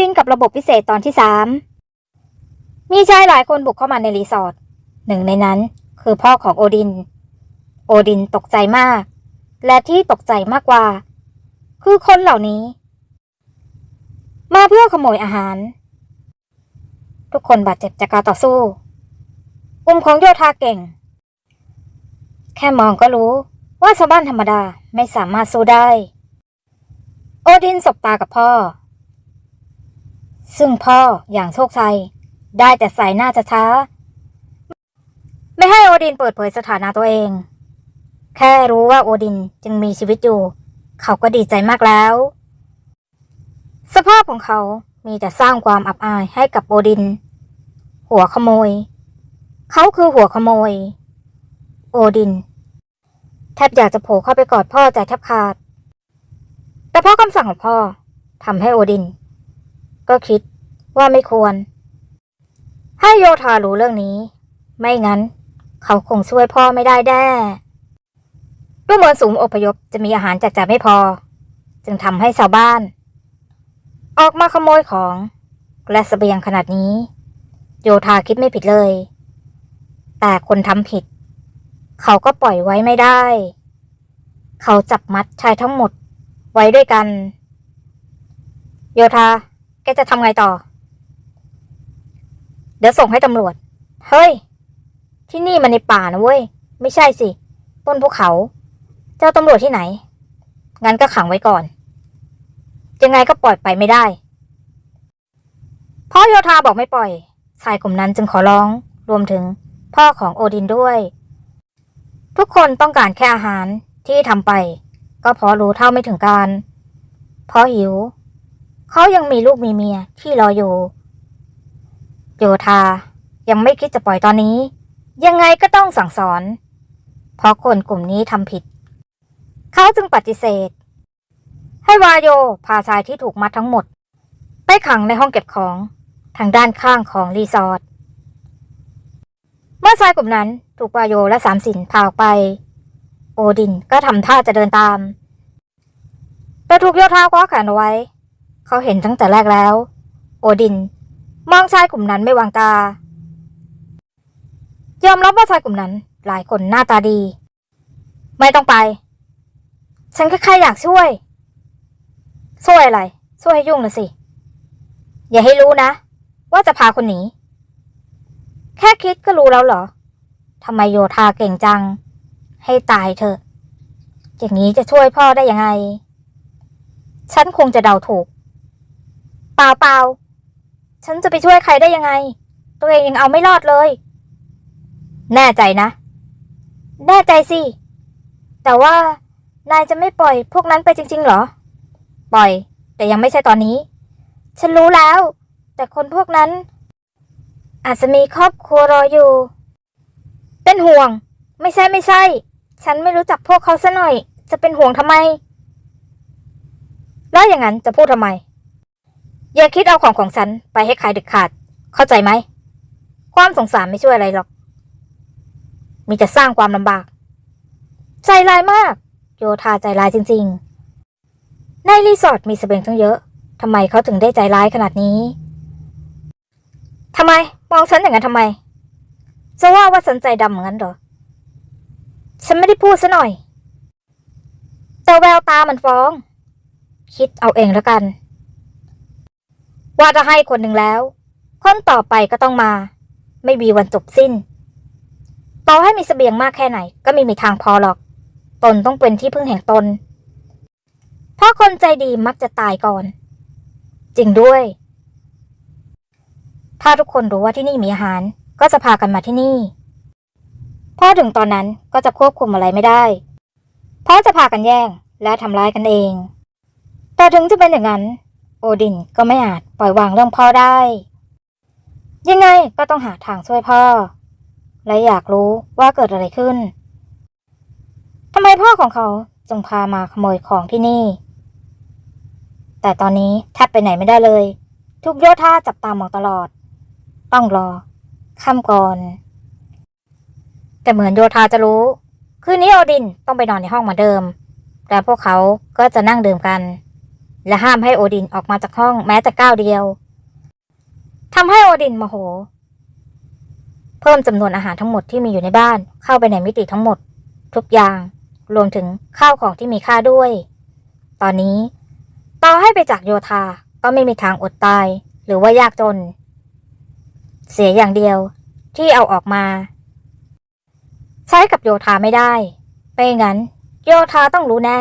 ดินกับระบบพิเศษตอนที่สามมีชายหลายคนบุกเข้ามาในรีสอร์ทหนึ่งในนั้นคือพ่อของโอดิน โอดินตกใจมาก และที่ตกใจมากกว่า คือคนเหล่านี้ มาเพื่อขโมยอาหาร ทุกคนบาดเจ็บจากการต่อสู้กลุ่มของโยธาเก่ง แค่มองก็รู้ว่าชาวบ้านธรรมดาไม่สามารถสู้ได้ โอดินสบตากับพ่อ ซึ่งพ่ออย่างโชคชัย ได้แต่ใส่หน้าช้าๆไม่ให้โอดินเปิดเผยสถานะตัวเอง แค่รู้ว่าโอดินจึงมีชีวิตอยู่ เขาก็ดีใจมากแล้ว สภาพของเขามีแต่สร้างความอับอายให้กับโอดิน หัวขโมย เขาคือหัวขโมย โอดิน แทบอยากจะโผล่เข้าไปกอดพ่อใจแทบขาด แต่เพราะคำสั่งของพ่อทำให้โอดิน ก็คิดว่าไม่ควร ให้โยธารู้เรื่องนี้ ไม่งั้น เขาคงช่วยพ่อไม่ได้แน่ดูเหมือนสูงอพยพจะมีอาหารจัดจ่ายไม่พอ จึงทำให้ชาวบ้าน ออกมาขโมยของและสเสบียงขนาดนี้ โยธาคิดไม่ผิดเลย แต่คนทำผิด เขาก็ปล่อยไว้ไม่ได้ เขาจับมัดชายทั้งหมดไว้ด้วยกัน โยธา แกจะทำไงต่อ เดี๋ยวส่งให้ตำรวจ เฮ้ย ที่นี่มันในป่านะเว้ย ไม่ใช่สิบนภูเขา เจ้าตำรวจที่ไหน งั้นก็ขังไว้ก่อน ยังไงก็ปล่อยไปไม่ได้ พ่อโยธาบอกไม่ปล่อย ชายกลุ่มนั้นจึงขอร้อง รวมถึงพ่อของโอดินด้วย ทุกคนต้องการแค่อาหารที่ทำไป ก็เพราะรู้เท่าไม่ถึงการ เพราะหิว เขายังมีลูกมีเมียที่รออยู่ โยธายังไม่คิดจะปล่อยตอนนี้ ยังไงก็ต้องสั่งสอน เพราะคนกลุ่มนี้ทำผิด เขาจึงปฏิเสธ ให้วาโยพาชายที่ถูกมัดทั้งหมด ไปขังในห้องเก็บของทางด้านข้างของรีสอร์ทเมื่อชายกลุ่มนั้นถูกวาโยและสามสินพาออกไป โอดินก็ทำท่าจะเดินตามแต่ถูกโยธาคว้าแขนไว้ เขาเห็นตั้งแต่แรกแล้ว โอดิน มองชายกลุ่มนั้นไม่วางตา ยอมรับว่าชายกลุ่มนั้น หลายคนหน้าตาดี ไม่ต้องไป ฉันแค่แค่อยากช่วย ช่วยอะไร ช่วยให้ยุ่งนะสิ อย่าให้รู้นะ ว่าจะพาคนหนี แค่คิดก็รู้แล้วเหรอทำไมโยธาเก่งจัง ให้ตายเถอะอย่างนี้จะช่วยพ่อได้ยังไง ฉันคงจะเดาถูก ล่าเปล่า ฉันจะไปช่วยใครได้ยังไง ตัวเองยังเอาไม่รอดเลย แน่ใจนะ แน่ใจสิ แต่ว่านายจะไม่ปล่อยพวกนั้นไปจริง ๆ หรอ ปล่อย แต่ยังไม่ใช่ตอนนี้ ฉันรู้แล้ว แต่คนพวกนั้น อาจจะมีครอบครัวรออยู่ เป็นห่วง ไม่ใช่ไม่ใช่ ฉันไม่รู้จักพวกเขาซะหน่อย จะเป็นห่วงทำไม แล้วอย่างนั้นจะพูดทำไม อย่าคิดเอาของของฉันไปให้ใครเด็ดขาด เข้าใจไหม ความสงสารไม่ช่วยอะไรหรอก มีแต่สร้างความลำบาก ใจร้ายมาก โยธาใจร้ายจริง ๆ ในรีสอร์ทมีสเสบียงตั้งเยอะทำไมเขาถึงได้ใจร้ายขนาดนี้ทำไม มองฉันอย่างนั้นทำไม จะว่าว่าฉันใจดำเหมือนกันเหรอ ฉันไม่ได้พูดซะหน่อย แต่แววตามันฟ้อง คิดเอาเองแล้วกัน ว่าจะให้คนหนึ่งแล้ว คนต่อไปก็ต้องมา ไม่มีวันจบสิ้น ต่อให้มีเสบียงมากแค่ไหน ก็ไม่มีทางพอหรอก ตนต้องเป็นที่พึ่งแห่งตน เพราะคนใจดีมักจะตายก่อน จริงด้วย ถ้าทุกคนรู้ว่าที่นี่มีอาหาร ก็จะพากันมาที่นี่พอถึงตอนนั้นก็จะควบคุมอะไรไม่ได้ เพราะจะพากันแย่งและทำร้ายกันเอง แต่ถึงจะเป็นอย่างนั้น โอดินก็ไม่อาจปล่อยวางเรื่องพ่อได้ ยังไงก็ต้องหาทางช่วยพ่อ และอยากรู้ว่าเกิดอะไรขึ้นทำไมพ่อของเขาจึงพามาขโมยของที่นี่ แต่ตอนนี้แทบไปไหนไม่ได้เลย ทุกโยธาจับตามองตลอด ต้องรอค่ำก่อน แต่เหมือนโยธาจะรู้ คืนนี้โอดินต้องไปนอนในห้องเหมือนเดิมแต่พวกเขาก็จะนั่งดื่มกัน และห้ามให้โอดินออกมาจากห้องแม้แต่ก้าวเดียวทำให้โอดินโมโห เพิ่มจำนวนอาหารทั้งหมดที่มีอยู่ในบ้านเข้าไปในมิติทั้งหมด ทุกอย่างรวมถึงข้าวของที่มีค่าด้วย ตอนนี้ต่อให้ไปจากโยธาก็ไม่มีทางอดตายหรือว่ายากจน เสียอย่างเดียวที่เอาออกมา ใช้กับโยธาไม่ได้ ไม่งั้น โยธาต้องรู้แน่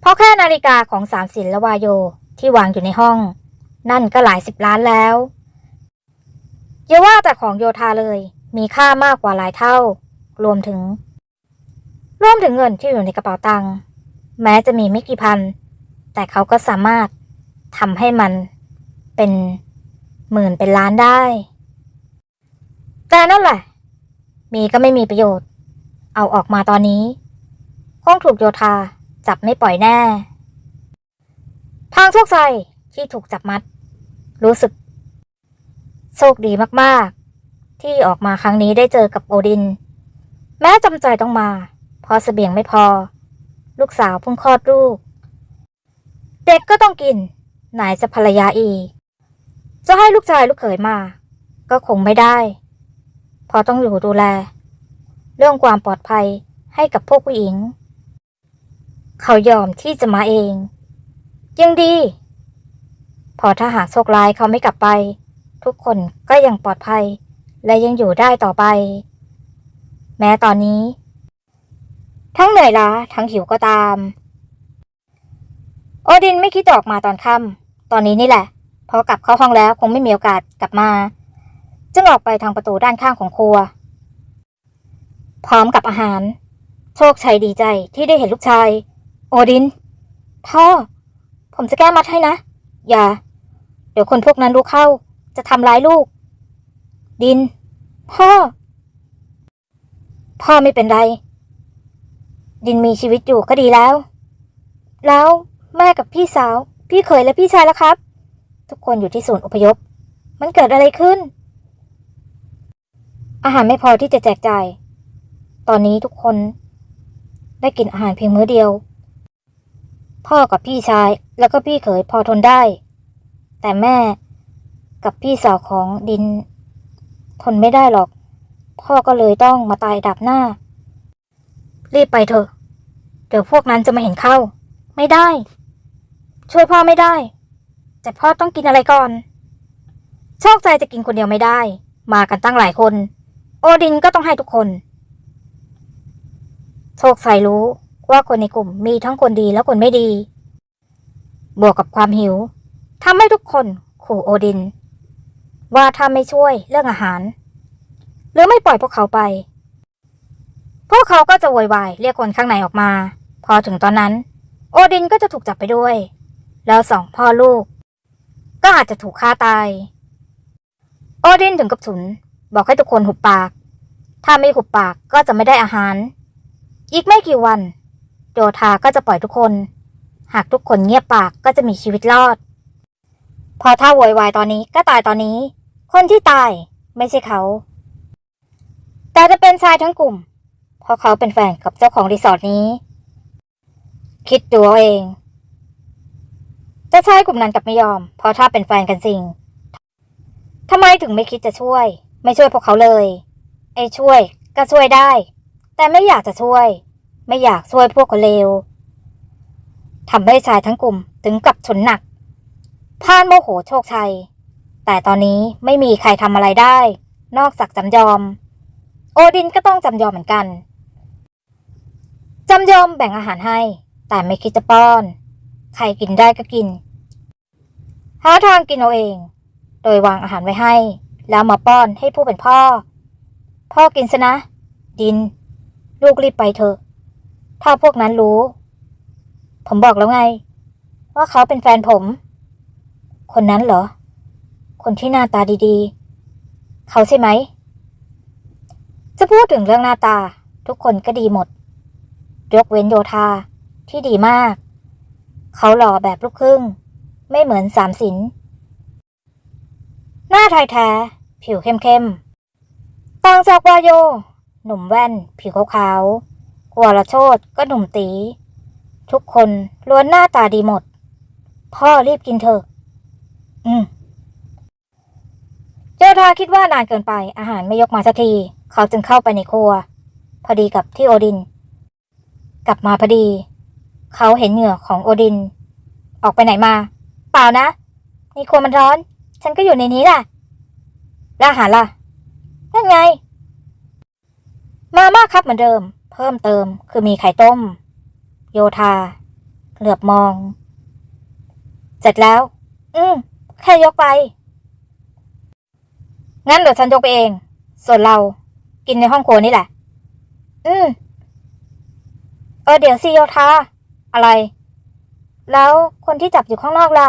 เพราะแค่นาฬิกาของสามศิลและวายโยที่วางอยู่ในห้อง นั่นก็หลายสิบล้านแล้วอย่าว่าแต่ของโยธาเลยมีค่ามากกว่าหลายเท่า รวมถึง รวมถึงเงินที่อยู่ในกระเป๋าตังค์แม้จะมีไม่กี่พัน แต่เขาก็สามารถทำให้มันเป็นหมื่นเป็นล้านได้ แต่นั่นแหละ มีก็ไม่มีประโยชน์ เอาออกมาตอนนี้คงถูกโยธา จับไม่ปล่อยแน่ ทางโชคชัยที่ถูกจับมัด รู้สึก โชคดีมากๆ ที่ออกมาครั้งนี้ได้เจอกับโอดิน แม้จำใจต้องมาเพราะเสบียงไม่พอ ลูกสาวเพิ่งคลอดลูก เด็กก็ต้องกิน ไหนจะภรรยาอี จะให้ลูกชายลูกเขยมา ก็คงไม่ได้พราะต้องอยู่ดูแล เรื่องความปลอดภัยให้กับพวกผู้หญิง เขายอมที่จะมาเอง ยังดี พอถ้าหากโชคร้ายเขาไม่กลับไป ทุกคนก็ยังปลอดภัย และยังอยู่ได้ต่อไป แม้ตอนนี้ ทั้งเหนื่อยล้าทั้งหิวก็ตาม โอดินไม่คิดจะออกมาตอนค่ำตอนนี้นี่แหละพอกลับเข้าห้องแล้วคงไม่มีโอกาสกลับมา จึงออกไปทางประตูด้านข้างของครัว พร้อมกับอาหาร โชคชัยดีใจที่ได้เห็นลูกชาย โอดิน พ่อ ผมจะแก้มัดให้นะ อย่า เดี๋ยวคนพวกนั้นรู้เข้า จะทำร้ายลูก ดิน พ่อ พ่อไม่เป็นไร ดินมีชีวิตอยู่ก็ดีแล้ว แล้วแม่กับพี่สาว พี่เขยและพี่ชายแล้วครับ ทุกคนอยู่ที่ศูนย์อพยพ มันเกิดอะไรขึ้น อาหารไม่พอที่จะแจกจ่าย ตอนนี้ทุกคนได้กินอาหารเพียงมื้อเดียว พ่อกับพี่ชายแล้วก็พี่เขยพอทนได้ แต่แม่กับพี่สาวของดิน ทนไม่ได้หรอก พ่อก็เลยต้องมาตายดับหน้า รีบไปเถอะ เดี๋ยวพวกนั้นจะมาเห็นเข้า ไม่ได้ ช่วยพ่อไม่ได้ แต่พ่อต้องกินอะไรก่อน โชคใจจะกินคนเดียวไม่ได้ มากันตั้งหลายคน โอดินก็ต้องให้ทุกคน โชคชัยรู้ ว่าคนในกลุ่มมีทั้งคนดีและคนไม่ดี บวกกับความหิวทำให้ทุกคนขู่โอดิน ว่าถ้าไม่ช่วยเรื่องอาหาร หรือไม่ปล่อยพวกเขาไป พวกเขาก็จะโวยวายเรียกคนข้างในออกมา พอถึงตอนนั้น โอดินก็จะถูกจับไปด้วย แล้วสองพ่อลูก ก็อาจจะถูกฆ่าตาย โอดินถึงกับฉุน บอกให้ทุกคนหุบปาก ถ้าไม่หุบปากก็จะไม่ได้อาหาร อีกไม่กี่วัน โยธาก็จะปล่อยทุกคน หากทุกคนเงียบปากก็จะมีชีวิตรอด พอถ้าโวยวายตอนนี้ก็ตายตอนนี้ คนที่ตายไม่ใช่เขา แต่จะเป็นชายทั้งกลุ่ม เพราะเขาเป็นแฟนกับเจ้าของรีสอร์ทนี้ คิดดูเอาเองจะชายกลุ่มนั้นกับไม่ยอม เพราะถ้าเป็นแฟนกันจริงทำไมถึงไม่คิดจะช่วย ไม่ช่วยพวกเขาเลย ไอ้ช่วยก็ช่วยได้ แต่ไม่อยากจะช่วย ไม่อยากช่วยพวกเลวทำให้ชายทั้งกลุ่มถึงกับฉุนหนักพานโมโหโชคชัย แต่ตอนนี้ไม่มีใครทำอะไรได้ นอกจากจำยอม โอดินก็ต้องจำยอมเหมือนกันจำยอมแบ่งอาหารให้ แต่ไม่คิดจะป้อน ใครกินได้ก็กิน หาทางกินเอาเอง โดยวางอาหารไว้ให้ แล้วมาป้อนให้ผู้เป็นพ่อ พ่อกินซะนะ ดิน ลูกรีบไปเถอะ ถ้าพวกนั้นรู้ ผมบอกแล้วไง ว่าเขาเป็นแฟนผม คนนั้นเหรอ คนที่หน้าตาดีๆ เขาใช่ไหม จะพูดถึงเรื่องหน้าตา ทุกคนก็ดีหมด ยกเว้นโยธาที่ดีมาก เขาหล่อแบบลูกครึ่ง ไม่เหมือนสามสิน หน้าไทยแท้ ผิวเข้มๆ ต่างจากวาโย หนุ่มแว่น ผิวขาวๆ วรโชดก็หนุ่มตี ทุกคนล้วนหน้าตาดีหมด พ่อรีบกินเถอะ อืมโยธาคิดว่านานเกินไป อาหารไม่ยกมาสักที เขาจึงเข้าไปในครัว พอดีกับที่โอดิน กลับมาพอดี เขาเห็นเหงื่อของโอดิน ออกไปไหนมา เปล่านะ ในครัวมันร้อน ฉันก็อยู่ในนี้แหละแล้วอาหารล่ะ นั่นไง มาม่าครับเหมือนเดิม เพิ่มเติมคือมีไข่ต้ม โยธา เหลือบมอง เสร็จแล้ว อืมแค่ยกไป งั้นเดี๋ยวฉันยกไปเอง ส่วนเรากินในห้องครัวนี่แหละ อืมเออเดี๋ยวสิโยธา อะไร แล้วคนที่จับอยู่ข้างนอกล่ะ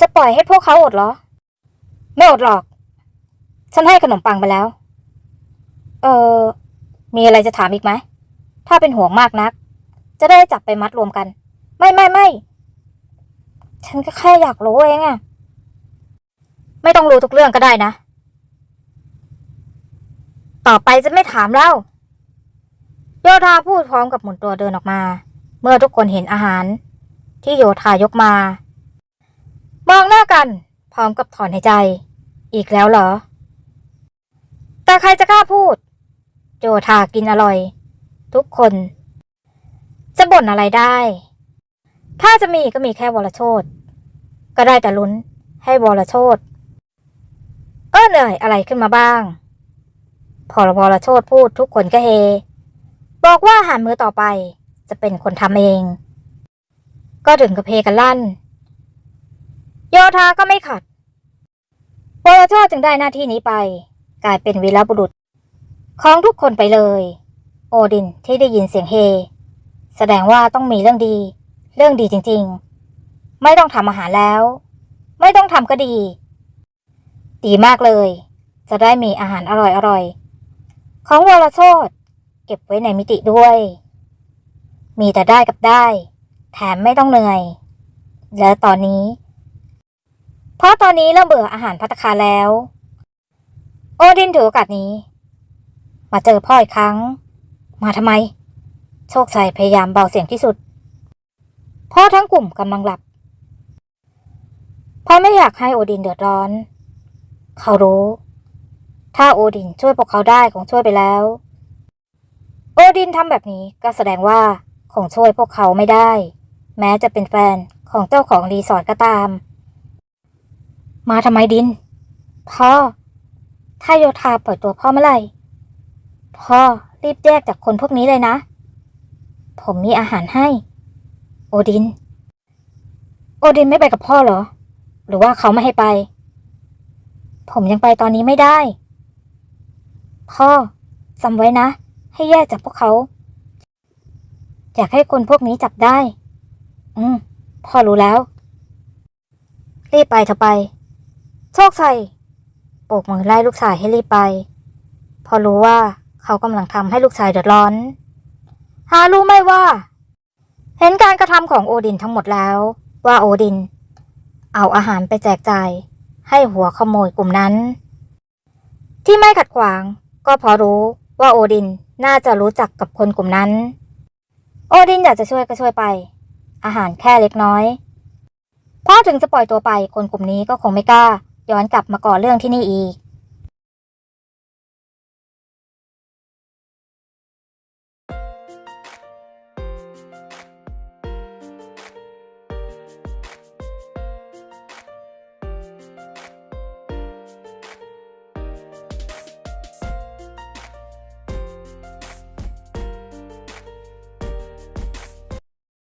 จะปล่อยให้พวกเขาอดเหรอ ไม่อดหรอก ฉันให้ขนมปังไปแล้ว เออ มีอะไรจะถามอีกไหม ถ้าเป็นห่วงมากนัก จะได้จับไปมัดรวมกัน ไม่ไม่ไม่ ฉันก็แค่อยากรู้เองอะไม่ต้องรู้ทุกเรื่องก็ได้นะ ต่อไปจะไม่ถามแล้วโยธาพูดพร้อมกับหมุนตัวเดินออกมา เมื่อทุกคนเห็นอาหาร ที่โยธายกมามองหน้ากัน พร้อมกับถอนหายใจ อีกแล้วเหรอ แต่ใครจะกล้าพูด โยธากินอร่อย ทุกคน จะบ่นอะไรได้ ถ้าจะมีก็มีแค่วรโชตก็ได้แต่ลุ้นให้วรโชตเออเหนื่อยอะไรขึ้นมาบ้าง พอวรโชตพูดทุกคนก็เฮบอกว่าหารมือต่อไปจะเป็นคนทำเอง ก็ถึงกับเพกันลั่น โยธาก็ไม่ขัดวรโชตจึงได้หน้าที่นี้ไป กลายเป็นวีรบุรุษ ของทุกคนไปเลย โอดินที่ได้ยินเสียงเฮ แสดงว่าต้องมีเรื่องดี เรื่องดีจริงๆ ไม่ต้องทำอาหารแล้ว ไม่ต้องทำก็ดี ดีมากเลย จะได้มีอาหารอร่อยๆ ของวรโชตเก็บไว้ในมิติด้วย มีแต่ได้กับได้ แถมไม่ต้องเหนื่อย และตอนนี้ เพราะตอนนี้เริ่มเบื่ออาหารพัตคาแล้ว โอดินถือโอกาสนี้ มาเจอพ่ออีกครั้ง มาทำไม โชคชัยพยายามเบาเสียงที่สุดพราะทั้งกลุ่มกำลังหลับพราะไม่อยากให้โอดินเดือดร้อน เขารู้ ถ้าโอดินช่วยพวกเขาได้คงช่วยไปแล้ว โอดินทำแบบนี้ก็แสดงว่าคงช่วยพวกเขาไม่ได้ แม้จะเป็นแฟนของเจ้าของรีสอร์ทก็ตาม มาทำไมดิน พ่อ ถ้าโยธาปล่อยตัวพ่อเมื่อไหร่ พ่อรีบแยกจากคนพวกนี้เลยนะ ผมมีอาหารให้ โอดิน โอดินไม่ไปกับพ่อเหรอ หรือว่าเขาไม่ให้ไป ผมยังไปตอนนี้ไม่ได้ พ่อจำไว้นะ ให้แยกจากพวกเขา อยากให้คนพวกนี้จับได้ อืมพ่อรู้แล้ว รีบไปเถอะไป โชคชัยโบกมือไล่ลูกชายให้รีบไป พอรู้ว่า เขากำลังทำให้ลูกชายเดือดร้อนหารู้ไหมว่า เห็นการกระทำของโอดินทั้งหมดแล้ว ว่าโอดิน เอาอาหารไปแจกจ่ายให้หัวขโมยกลุ่มนั้น ที่ไม่ขัดขวาง ก็พอรู้ว่าโอดินน่าจะรู้จักกับคนกลุ่มนั้น โอดินอยากจะช่วยก็ช่วยไป อาหารแค่เล็กน้อยเพราะถึงจะปล่อยตัวไปคนกลุ่มนี้ก็คงไม่กล้า ย้อนกลับมาก่อเรื่องที่นี่อีก